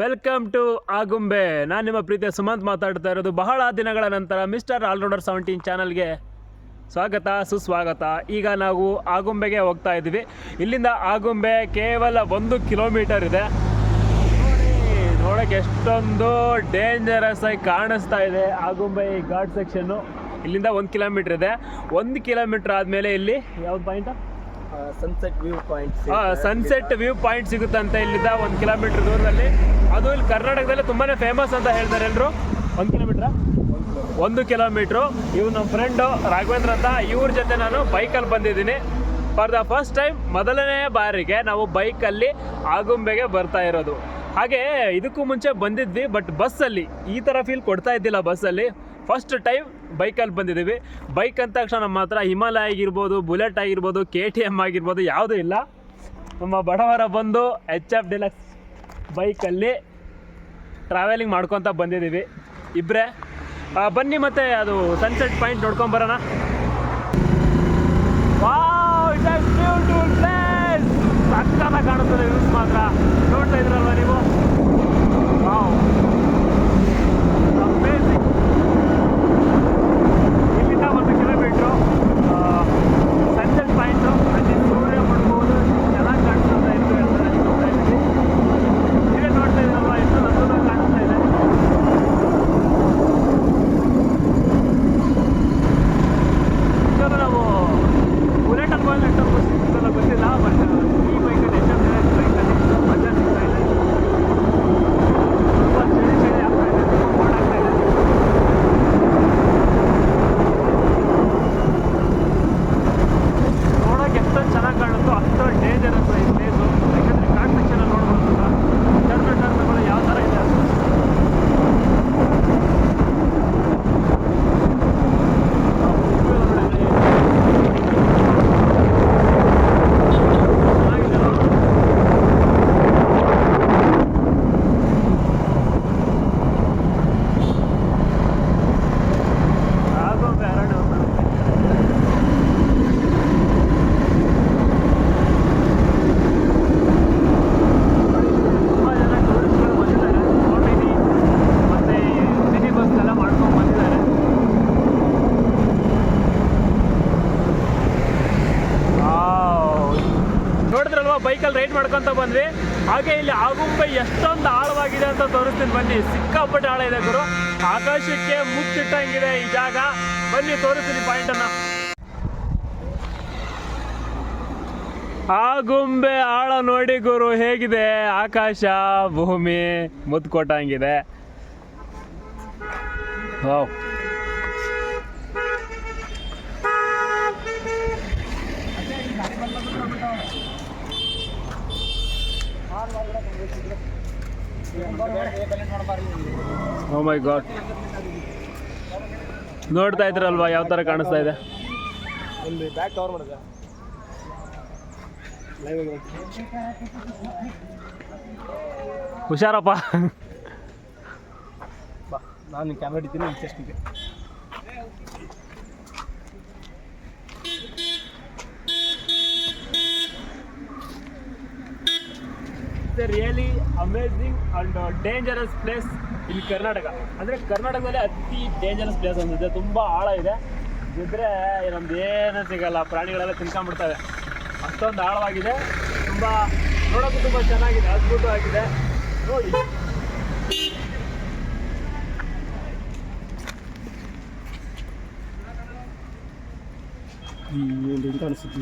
Welcome to Agumbe. ನಾನು ನಿಮ್ಮ ಪ್ರೀತಿಯ ಸುಮಂತ್ ಮಾತಾಡ್ತಾ ಇರೋದು. ಬಹಳ ದಿನಗಳ ನಂತರ ಮಿಸ್ಟರ್ ಆಲ್ರೌಂಡರ್ ಸೆವೆಂಟೀನ್ ಚಾನಲ್ಗೆ ಸ್ವಾಗತ, ಸುಸ್ವಾಗತ. ಈಗ ನಾವು ಆಗುಂಬೆಗೆ ಹೋಗ್ತಾ ಇದ್ದೀವಿ. ಇಲ್ಲಿಂದ ಆಗುಂಬೆ ಕೇವಲ ಒಂದು ಕಿಲೋಮೀಟರ್ ಇದೆ. ನೋಡೋಕ್ಕೆ ನೋಡೋಕೆ ಎಷ್ಟೊಂದು ಡೇಂಜರಸ್ ಆಗಿ ಕಾಣಿಸ್ತಾ ಇದೆ ಆಗುಂಬೆ ಘಾಟ್ ಸೆಕ್ಷನ್ನು ಇಲ್ಲಿಂದ ಒಂದು ಕಿಲೋಮೀಟ್ರ್ ಇದೆ. ಒಂದು ಕಿಲೋಮೀಟ್ರ್ ಆದಮೇಲೆ ಇಲ್ಲಿ, ಯಾವ್ದು point sunset view point sunset view point ಸಿಗುತ್ತಂತೆ ಇಲ್ಲಿಂದ ಒಂದು ಕಿಲೋಮೀಟರ್ ದೂರದಲ್ಲಿ. ಅದು ಇಲ್ಲಿ ಕರ್ನಾಟಕದಲ್ಲಿ ತುಂಬಾನೇ ಫೇಮಸ್ ಅಂತ ಹೇಳ್ತಾರೆ ಎಲ್ಲರೂ ಒಂದು ಕಿಲೋಮೀಟ್ರ ಒಂದು ಕಿಲೋಮೀಟ್ರು ಇವ್ ನಮ್ಮ ಫ್ರೆಂಡು ರಾಘವೇಂದ್ರ ಅಂತ, ಇವ್ರ ಜೊತೆ ನಾನು ಬೈಕಲ್ಲಿ ಬಂದಿದ್ದೀನಿ. ಫಾರ್ ದ ಫಸ್ಟ್ ಟೈಮ್ ಮೊದಲನೇ ಬಾರಿಗೆ ನಾವು ಬೈಕಲ್ಲಿ ಆಗುಂಬೆಗೆ ಬರ್ತಾ ಇರೋದು. ಹಾಗೆ ಇದಕ್ಕೂ ಮುಂಚೆ ಬಂದಿದ್ವಿ ಬಟ್ ಬಸ್ಸಲ್ಲಿ ಈ ಥರ ಫೀಲ್ ಕೊಡ್ತಾ ಇದ್ದಿಲ್ಲ ಬಸ್ಸಲ್ಲಿ ಫಸ್ಟ್ ಟೈಮ್ ಬೈಕಲ್ಲಿ ಬಂದಿದ್ದೀವಿ. ಬೈಕ್ ಅಂದ ತಕ್ಷಣ ನಮ್ಮ ಹತ್ರ ಹಿಮಾಲಯ ಆಗಿರ್ಬೋದು ಬುಲೆಟ್ ಆಗಿರ್ಬೋದು ಕೆ ಟಿ ಎಂ ಆಗಿರ್ಬೋದು ಯಾವುದೂ ಇಲ್ಲ. ನಮ್ಮ ಬಡವರ ಬಂದು ಎಚ್ ಎಫ್ ಡಿಲಕ್ಸ್ ಬೈಕಲ್ಲಿ ಟ್ರಾವೆಲಿಂಗ್ ಮಾಡ್ಕೊತ ಬಂದಿದ್ದೀವಿ. ಇಬ್ಬರೇ ಬನ್ನಿ ಮತ್ತೆ ಅದು ಸನ್ಸೆಟ್ ಪಾಯಿಂಟ್ ನೋಡ್ಕೊಂಬರೋಣ ಬರೋಣ. ಕಾಣುತ್ತದೆ ಯೂಸ್ ಮಾತ್ರ. ನೋಡ್ತಾ ಇದ್ರಲ್ವ ನೀವು ವಾವ್ ಅಮೇಜಿಂಗ್ ಇಲ್ಲಿಂದ ಒಂದು ಕಿಲೋಮೀಟ್ರು ಸನ್ಸೆಟ್ ಪಾಯಿಂಟು ಅಲ್ಲಿ ಸೂರ್ಯ ಮುಡ್ಬೋದು ಚೆನ್ನಾಗಿ ಕಾಣಿಸ್ತಾ ಇತ್ತು ಎಲ್ಲ ನೋಡ್ತಾ ಇದ್ವಿ ನೀವೇ ನೋಡ್ತಾ ಇದ್ದೀರಲ್ವ ಎಷ್ಟು ಅದ್ಭುತವಾಗಿ ಕಾಣಿಸ್ತಾ ಇದೆ ಇವಾಗ ನಾವು ಬುಲೆಟ್ ಅನ್ಕೊಂಡು ಎಷ್ಟು ಗೊತ್ತಿಲ್ಲ ಗೊತ್ತಿಲ್ಲ ಬಟ್ ಈ ಬೈಕಲ್ಲಿ ಎಚ್ ಎಂ ಬೈಕಲ್ಲಿ ಮಜಾ ಸಿಗ್ತಾ ಇದೆ ತುಂಬ ಚಳಿ ಚಳಿ ಆಗ್ತಾ ಇದೆ ತುಂಬ ಮೋಡ ಆಗ್ತಾ ಇದೆ ನೋಡೋಕೆ ಎಷ್ಟೊಂದು ಚೆನ್ನಾಗಿ ಕಾಣುತ್ತೋ ಅಷ್ಟೊಂದು ಡೇಂಜರಸ್ ಈ ಪ್ಲೇಸು ಯಾಕಂದರೆ ಕಾಡ್ ಸೆಕ್ಷನ್ ನೋಡ್ಬೋದು ಟರ್ನ್ ಟರ್ನ್ಗಳು ಯಾವ ಥರ ಇದೆ ಅಂತ ಚೆನ್ನಾಗಿದೆ ನೋಡು. ಆಗೋಂಬೆ ಅರಣ್ಯ ತುಂಬ ಜನ ಟೂರಿಸ್ಟ್ಗಳು ಬಂದಿದ್ದಾರೆ ಓಟಿನಿ ಮತ್ತು ಮಿನಿ ಬಸ್ ಎಲ್ಲ ಮಾಡ್ಕೊಂಡು ಬಂದಿದ್ದಾರೆ ವಾವ್. ಬೈಕಲ್ಲಿ ರೈಡ್ ಮಾಡ್ಕೊಂತ ಬಂದ್ವಿ. ಹಾಗೆ ಇಲ್ಲಿ ಆಗುಂಬೆ ಎಷ್ಟೊಂದು ಆಳವಾಗಿದೆ ಅಂತ ತೋರಿಸ್ತೀನಿ. ಬನ್ನಿ, ಸಿಕ್ಕಾಪಟ್ಟೆ ಆಳ ಇದೆ ಗುರು. ಆಕಾಶಕ್ಕೆ ಮುಚ್ಚಿಟ್ಟಂಗಿದೆ ಈ ಜಾಗ. ಬನ್ನಿ, ತೋರಿಸ್ತೀನಿ ಪಾಯಿಂಟ್ ಅನ್ನ. ಆಗುಂಬೆ ಆಳ ನೋಡಿ ಗುರು, ಹೇಗಿದೆ? ಆಕಾಶ, ಭೂಮಿ ಮುತ್ಕೊಟ್ಟಂಗಿದೆ. ವಾವ್. ಓ ಮೈ ಗಾಡ್ ನೋಡ್ತಾ ಇದ್ರಲ್ವಾ? ಯಾವ ಥರ ಕಾಣಿಸ್ತಾ ಇದೆ? ಕವರ್ ಮಾಡಿದೆ. ಹುಷಾರಪ್ಪ. ಬಾ ನಾನು ಕ್ಯಾಮ್ರಾ ಹಿಡಿತೀನಿ ಚೆಸ್ಟಿಗೆ it's really amazing and dangerous place ಇಲ್ಲಿ ಕರ್ನಾಟಕ ಅಂದರೆ ಕರ್ನಾಟಕದಲ್ಲಿ ಅತಿ ಡೇಂಜರಸ್ ಪ್ಲೇಸ್ ಒಂದಿದೆ ತುಂಬ ಆಳ ಇದೆ ಇದ್ದರೆ ನಮ್ದು ಏನೂ ಸಿಗಲ್ಲ ಪ್ರಾಣಿಗಳೆಲ್ಲ ತಿನ್ಕೊಂಡ್ಬಿಡ್ತವೆ ಅಷ್ಟೊಂದು ಆಳವಾಗಿದೆ ತುಂಬ ನೋಡೋಕ್ಕೂ ತುಂಬ ಚೆನ್ನಾಗಿದೆ ಅದ್ಭುತವಾಗಿದೆ ನೋಡಿ ಏನು ಕಾಣಿಸುತ್ತೆ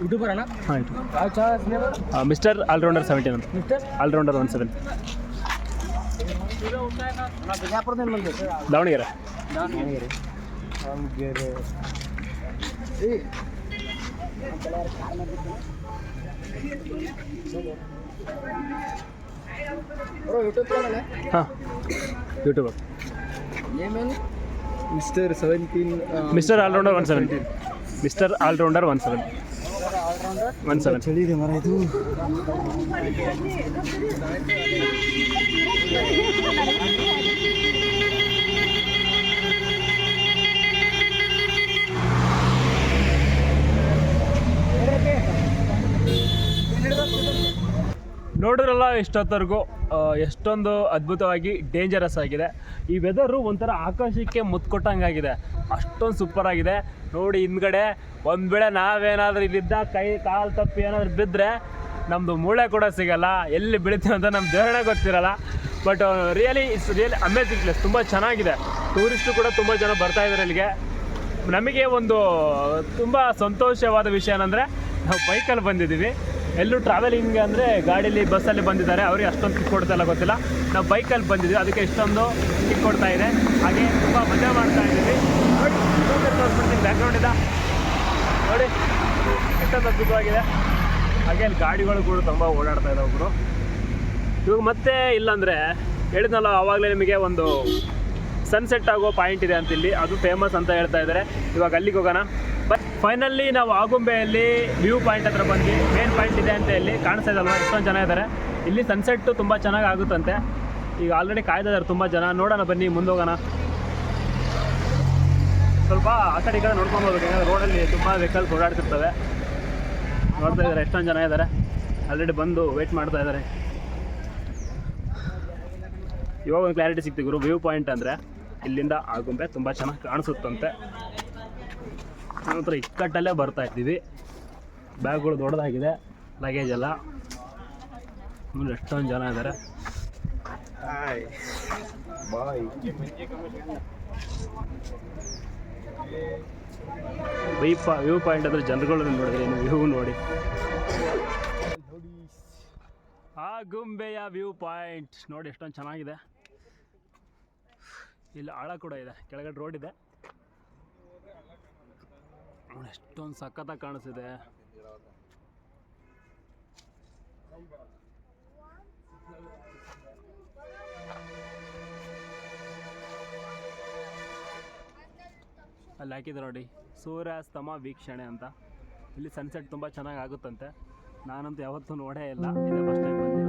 ಯೂಟ್ಯೂಬರ್ ಅಣ್ಣ ಆಯಿತು ಮಿಸ್ಟರ್ ಆಲ್ರೌಂಡರ್ ಸೆವೆಂಟೀನ್ ಅಂತ ಮಿಸ್ಟರ್ ಆಲ್ರೌಂಡರ್ ಒನ್ ಸೆವೆನ್ ಬಿಜಾಪುರದಿಂದ ಬಂದೆ Davanagere Davanagere Davanagere bro YouTube channel ಹಾಂ YouTuber ಏಮೇನು mister seventeen mister allrounder one seven mister allrounder one seven one seven ಚಳಿ ಇದೆ ಮರ ಇದು ನೋಡಿದ್ರಲ್ಲ, ಇಷ್ಟೊತ್ತವರೆಗೂ ಎಷ್ಟೊಂದು ಅದ್ಭುತವಾಗಿ ಡೇಂಜರಸ್ ಆಗಿದೆ. ಈ ವೆದರು ಒಂಥರ ಆಕಾಶಕ್ಕೆ ಮುತ್ಕೊಟ್ಟಂಗಾಗಿದೆ. ಅಷ್ಟೊಂದು ಸೂಪರ್ ಆಗಿದೆ. ನೋಡಿ, ಹಿಂದ್ಗಡೆ ಒಂದು ವೇಳೆ ನಾವೇನಾದರೂ ಇಲ್ಲಿದ್ದ ಕೈ, ಕಾಲು ತಪ್ಪಿ ಏನಾದರೂ ಬಿದ್ದರೆ ನಮ್ಮದು ಮೂಳೆ ಕೂಡ ಸಿಗಲ್ಲ. ಎಲ್ಲಿ ಬೀಳ್ತೀವಿ ಅಂತ ನಮ್ಮ ದೇವರೇ ಗೊತ್ತಿರಲ್ಲ. But really it's really amazing place ತುಂಬ ಚೆನ್ನಾಗಿದೆ. ಟೂರಿಸ್ಟು ಕೂಡ ತುಂಬ ಜನ ಬರ್ತಾ ಇದ್ದಾರೆ ಇಲ್ಲಿಗೆ. ನಮಗೆ ಒಂದು, ತುಂಬ ಸಂತೋಷವಾದ ವಿಷಯ ಏನಂದರೆ, ನಾವು ಬೈಕಲ್ಲಿ ಬಂದಿದ್ದೀವಿ. ಎಲ್ಲೂ ಟ್ರಾವೆಲಿಂಗ್ ಅಂದರೆ ಗಾಡೀಲಿ ಬಸ್ಸಲ್ಲಿ ಬಂದಿದ್ದಾರೆ. ಅವ್ರಿಗೆ ಅಷ್ಟೊಂದು ಕಿಕ್ ಕೊಡ್ತಾ ಇಲ್ಲ ಗೊತ್ತಿಲ್ಲ. ನಾವು ಬೈಕಲ್ಲಿ ಬಂದಿದ್ವಿ, ಅದಕ್ಕೆ ಎಷ್ಟೊಂದು ಕಿಕ್ ಕೊಡ್ತಾ ಇದೆ. ಹಾಗೆ ತುಂಬ ಮಜಾ ಮಾಡ್ತಾ ಇದ್ದೀವಿ. ನೋಡಿ ಬ್ಯಾಕ್ಗ್ರೌಂಡ್ ಇದೆ. ನೋಡಿ, ಎಷ್ಟೊಂದು ಅದ್ಭುತವಾಗಿದೆ. ಹಾಗೆ ಅಲ್ಲಿ ಗಾಡಿಗಳು ಕೂಡ ತುಂಬ ಓಡಾಡ್ತಾ ಇದ್ದಾವೆ ಒಬ್ಬರು ಇವಾಗ ಮತ್ತೆ ಇಲ್ಲಾಂದರೆ ಹೇಳಿದ್ನಲ್ಲ, ಆವಾಗಲೇ ನಿಮಗೆ ಒಂದು ಸನ್ಸೆಟ್ ಆಗೋ ಪಾಯಿಂಟ್ ಇದೆ ಅಂತ ಇಲ್ಲಿ ಅದು ಫೇಮಸ್ ಅಂತ ಹೇಳ್ತಾ ಇದ್ದಾರೆ ಇವಾಗ ಅಲ್ಲಿಗೆ ಹೋಗೋಣ. ಬಟ್ ಫೈನಲಿ ನಾವು ಆಗುಂಬೆಯಲ್ಲಿ ವ್ಯೂ ಪಾಯಿಂಟ್ ಹತ್ರ ಬಂದು ಮೇನ್ ಪಾಯಿಂಟ್ ಇದೆ ಅಂತ ಇಲ್ಲಿ ಕಾಣಿಸ್ತಾ ಇದಲ್ವ? ಎಷ್ಟೊಂದು ಜನ ಇದ್ದಾರೆ ಇಲ್ಲಿ ಸನ್ಸೆಟ್ಟು ತುಂಬ ಚೆನ್ನಾಗಿ ಆಗುತ್ತಂತೆ. ಈಗ ಆಲ್ರೆಡಿ ಕಾಯ್ತಾ ಇದ್ದಾರೆ ತುಂಬ ಜನ. ನೋಡೋಣ ಬನ್ನಿ, ಮುಂದೋಗೋಣ. ಸ್ವಲ್ಪ ಆ ಕಡೆ ಈ ಕಡೆ ನೋಡ್ಕೊಂಡು ಹೋಗ್ಬೇಕು ಯಾಕಂದ್ರೆ ರೋಡಲ್ಲಿ ತುಂಬ ವೆಹಿಕಲ್ಸ್ ಓಡಾಡ್ತಿರ್ತವೆ. ನೋಡ್ತಾ ಇದ್ದಾರೆ, ಎಷ್ಟೊಂದು ಜನ ಇದ್ದಾರೆ. ಆಲ್ರೆಡಿ ಬಂದು ವೆಯ್ಟ್ ಮಾಡ್ತಾ ಇದ್ದಾರೆ. ಇವಾಗ ಒಂದು ಕ್ಲಾರಿಟಿ ಸಿಗ್ತಿ ಗುರು ವ್ಯೂ ಪಾಯಿಂಟ್ ಅಂದರೆ ಇಲ್ಲಿಂದ ಆಗುಂಬೆ ತುಂಬ ಚೆನ್ನಾಗಿ ಕಾಣಿಸುತ್ತಂತೆ. ನಂತರ ಇಕ್ಕಟ್ಟಲ್ಲೇ ಬರ್ತಾ ಇದ್ದೀವಿ. ಬ್ಯಾಗ್ಗಳು ದೊಡ್ಡದಾಗಿದೆ ಲಗೇಜ್ ಎಲ್ಲ. ಎಷ್ಟೊಂದು ಜನ ಇದ್ದಾರೆ. ಹಾಯ್ ಬಾಯ್ ವೈಪ ವ್ಯೂ ಪಾಯಿಂಟ್ ಅಂದರೆ ಜನಗಳು ನೋಡಿದ್ರೆ ನೀವು ವ್ಯೂ ನೋಡಿ. ಆಗುಂಬೆಯ ವ್ಯೂ ಪಾಯಿಂಟ್ ನೋಡಿ ಎಷ್ಟೊಂದು ಚೆನ್ನಾಗಿದೆ. ಇಲ್ಲಿ ಆಳ ಕೂಡ ಇದೆ. ಕೆಳಗಡೆ ರೋಡ್ ಇದೆ. ಎಷ್ಟೊಂದು ಸಖತ್ತಾಗಿ ಕಾಣಿಸ್ತಿದೆ. ಅಲ್ಲಿ ಹಾಕಿದ್ರು ನೋಡಿ. ಸೂರ್ಯಾಸ್ತಮ, ವೀಕ್ಷಣೆ ಅಂತ. ಇಲ್ಲಿ ಸನ್ಸೆಟ್ ತುಂಬ ಚೆನ್ನಾಗಿ ಆಗುತ್ತಂತೆ. ನಾನಂತೂ ಯಾವತ್ತೂ ನೋಡೇ ಇಲ್ಲ. ಇದೇ ಫಸ್ಟ್ ಟೈಮ್ ಬಂದಿರೋದು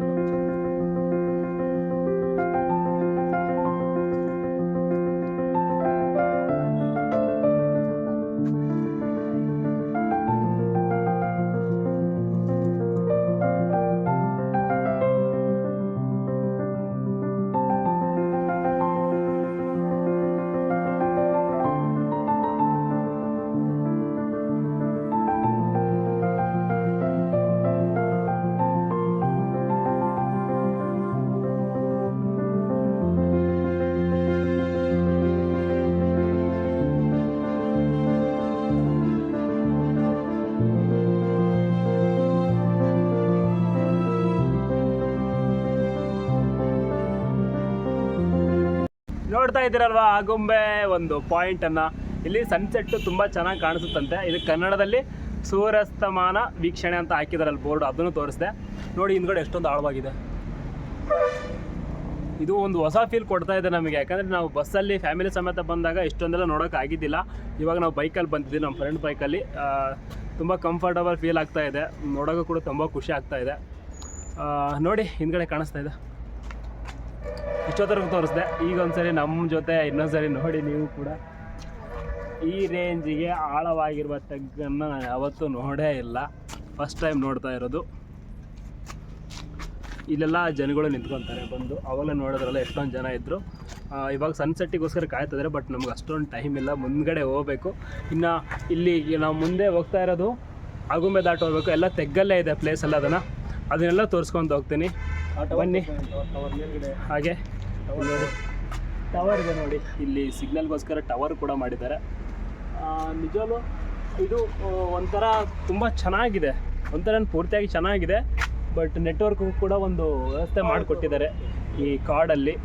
ನೋಡ್ತಾ ಇದ್ದೀರಲ್ವಾ ಆಗುಂಬೆ ಒಂದು ಪಾಯಿಂಟನ್ನು ಇಲ್ಲಿ ಸನ್ಸೆಟ್ಟು ತುಂಬ ಚೆನ್ನಾಗಿ ಕಾಣಿಸುತ್ತಂತೆ. ಇದು ಕನ್ನಡದಲ್ಲಿ ಸೂರ್ಯಾಸ್ತಮಾನ ವೀಕ್ಷಣೆ ಅಂತ ಹಾಕಿದಾರಲ್ಲಿ ಬೋರ್ಡ್, ಅದನ್ನು ತೋರಿಸಿದೆ. ನೋಡಿ, ಹಿಂದ್ಗಡೆ ಎಷ್ಟೊಂದು ಆಳವಾಗಿದೆ. ಇದು ಒಂದು ಹೊಸ ಫೀಲ್ ಕೊಡ್ತಾ ಇದೆ ನಮಗೆ. ಯಾಕಂದರೆ ನಾವು ಬಸ್ಸಲ್ಲಿ ಫ್ಯಾಮಿಲಿ ಸಮೇತ ಬಂದಾಗ ಇಷ್ಟೊಂದೆಲ್ಲ ನೋಡೋಕ್ಕಾಗಿದ್ದಿಲ್ಲ ಇವಾಗ ನಾವು ಬೈಕಲ್ಲಿ ಬಂದಿದ್ದೀವಿ, ನಮ್ಮ ಫ್ರೆಂಡ್ ಬೈಕಲ್ಲಿ ತುಂಬ ಕಂಫರ್ಟಬಲ್ ಫೀಲ್ ಆಗ್ತಾ ಇದೆ. ನೋಡೋಕ್ಕೂ ಕೂಡ ತುಂಬ ಖುಷಿ ಆಗ್ತಾ ಇದೆ. ನೋಡಿ, ಹಿಂದ್ಗಡೆ ಕಾಣಿಸ್ತಾ ಇದೆ. ಇಷ್ಟೊತ್ತರೆಗೂ ತೋರಿಸ್ದೆ. ಈಗ ಒಂದ್ಸರಿ ನಮ್ಮ ಜೊತೆ ಇನ್ನೊಂದ್ಸರಿ ನೋಡಿ ನೀವು ಕೂಡ. ಈ ರೇಂಜಿಗೆ ಆಳವಾಗಿರುವ ತಗ್ಗನ್ನು ನಾನು ಯಾವತ್ತೂ ನೋಡೇ ಇಲ್ಲ. ಫಸ್ಟ್ ಟೈಮ್ ನೋಡ್ತಾ ಇರೋದು. ಇಲ್ಲೆಲ್ಲ ಜನಗಳು ನಿಂತ್ಕೊತಾರೆ ಬಂದು. ಅವಾಗಲೇ ನೋಡೋದ್ರಲ್ಲ ಎಷ್ಟೊಂದು ಜನ ಇದ್ದರು ಇವಾಗ ಸನ್ಸೆಟ್ಟಿಗೋಸ್ಕರ ಕಾಯ್ತಿದ್ದಾರೆ ಬಟ್ ನಮ್ಗೆ ಅಷ್ಟೊಂದು ಟೈಮ್ ಇಲ್ಲ. ಮುಂದ್ಗಡೆ ಹೋಗಬೇಕು. ಇನ್ನು ಇಲ್ಲಿ ನಾವು ಮುಂದೆ ಹೋಗ್ತಾ ಇರೋದು, ಆಗುಂಬೆ ದಾಟ ಹೋಗ್ಬೇಕು. ಎಲ್ಲ ತೆಗ್ಗಲ್ಲೇ ಇದೆ ಪ್ಲೇಸ್ ಎಲ್ಲ ಅದನ್ನು. ಅದನ್ನೆಲ್ಲ ತೋರಿಸ್ಕೊಂಡು ಹೋಗ್ತೀನಿ. ಬನ್ನಿ. ಹಾಗೆ. ನೋಡಿ. ಟವರ್ ಇದೆ ನೋಡಿ. ಇಲ್ಲಿ ಸಿಗ್ನಲ್ಗೋಸ್ಕರ ಟವರ್ ಕೂಡ ಮಾಡಿದ್ದಾರೆ. ನಿಜವಲ್ಲೂ ಇದು ಒಂಥರ ತುಂಬ ಚೆನ್ನಾಗಿದೆ. ಒಂಥರ ಪೂರ್ತಿಯಾಗಿ ಚೆನ್ನಾಗಿದೆ. ಬಟ್ ನೆಟ್ವರ್ಕ್ ಕೂಡ ಒಂದು ವ್ಯವಸ್ಥೆ ಮಾಡಿಕೊಟ್ಟಿದ್ದಾರೆ ಈ ಕಾಡಲ್ಲಿ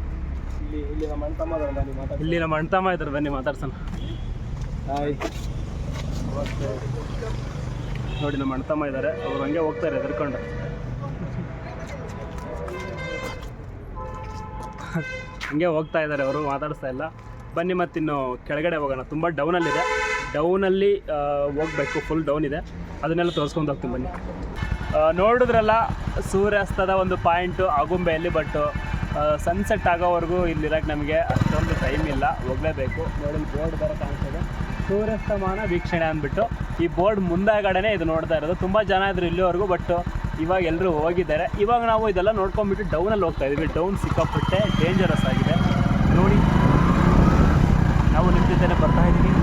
ಇಲ್ಲಿ ಇಲ್ಲಿ ನಮ್ಮ ಅಣ್ತಮ್ಮ ಇಲ್ಲಿ ನಮ್ಮ ಅಣ್ತಮ್ಮ ಇದ್ದಾರೆ. ಬನ್ನಿ ಮಾತಾಡ್ಸೋಣ. ಹಾಯ್ ನೋಡಿ ನಮ್ಮ ಅಣ್ತಮ್ಮ ಇದ್ದಾರೆ. ಅವ್ರು ಹಂಗೆ ಹೋಗ್ತಾರೆ ಎದ್ರಕೊಂಡು. ಹಂಗೆ ಹೋಗ್ತಾ ಇದ್ದಾರೆ ಅವರು, ಮಾತಾಡಿಸ್ತಾ ಇಲ್ಲ. ಬನ್ನಿ ಮತ್ತಿನ್ನು ಕೆಳಗಡೆ ಹೋಗೋಣ. ತುಂಬ ಡೌನಲ್ಲಿದೆ ಡೌನಲ್ಲಿ ಹೋಗ್ಬೇಕು. ಫುಲ್ ಡೌನ್ ಇದೆ. ಅದನ್ನೆಲ್ಲ ತೋರಿಸ್ಕೊಂಡು ಹೋಗ್ತೀನಿ ಬನ್ನಿ. ನೋಡಿದ್ರಲ್ಲ, ಸೂರ್ಯಾಸ್ತದ ಒಂದು ಪಾಯಿಂಟು ಆಗುಂಬೆಯಲ್ಲಿ ಬಟ್ ಸನ್ಸೆಟ್ ಆಗೋವರೆಗೂ ಇಲ್ಲಿರೋಕ್ಕೆ ನಮಗೆ ಅಷ್ಟೊಂದು ಟೈಮ್ ಇಲ್ಲ. ಹೋಗಲೇಬೇಕು. ನೋಡಿ ಬೋರ್ಡ್ ಬರೋ ಕಾಣಿಸ್ತದೆ ಸೂರ್ಯಾಸ್ತಮಾನ ವೀಕ್ಷಣೆ ಅಂದ್ಬಿಟ್ಟು ಈ ಬೋರ್ಡ್ ಮುಂದಾಗಡೆನೇ ಇದು ನೋಡ್ತಾ ಇರೋದು. ತುಂಬ ಜನ ಇದ್ರು ಇಲ್ಲಿವರೆಗೂ ಬಟ್ ಇವಾಗ ಎಲ್ಲರೂ ಹೋಗಿದ್ದಾರೆ. ಇವಾಗ ನಾವು ಇದೆಲ್ಲ ನೋಡ್ಕೊಂಡ್ಬಿಟ್ಟು ಡೌನಲ್ಲಿ ಹೋಗ್ತಾ ಇದೀವಿ ಡೌನ್ ಸಿಕ್ಕಾಪಟ್ಟೆ ಡೇಂಜರಸ್ ಆಗಿದೆ. ನೋಡಿ, ನಾವು ನಿಮ್ಮ ಜೊತೆ ಬರ್ತಾ ಇದ್ದೀವಿ.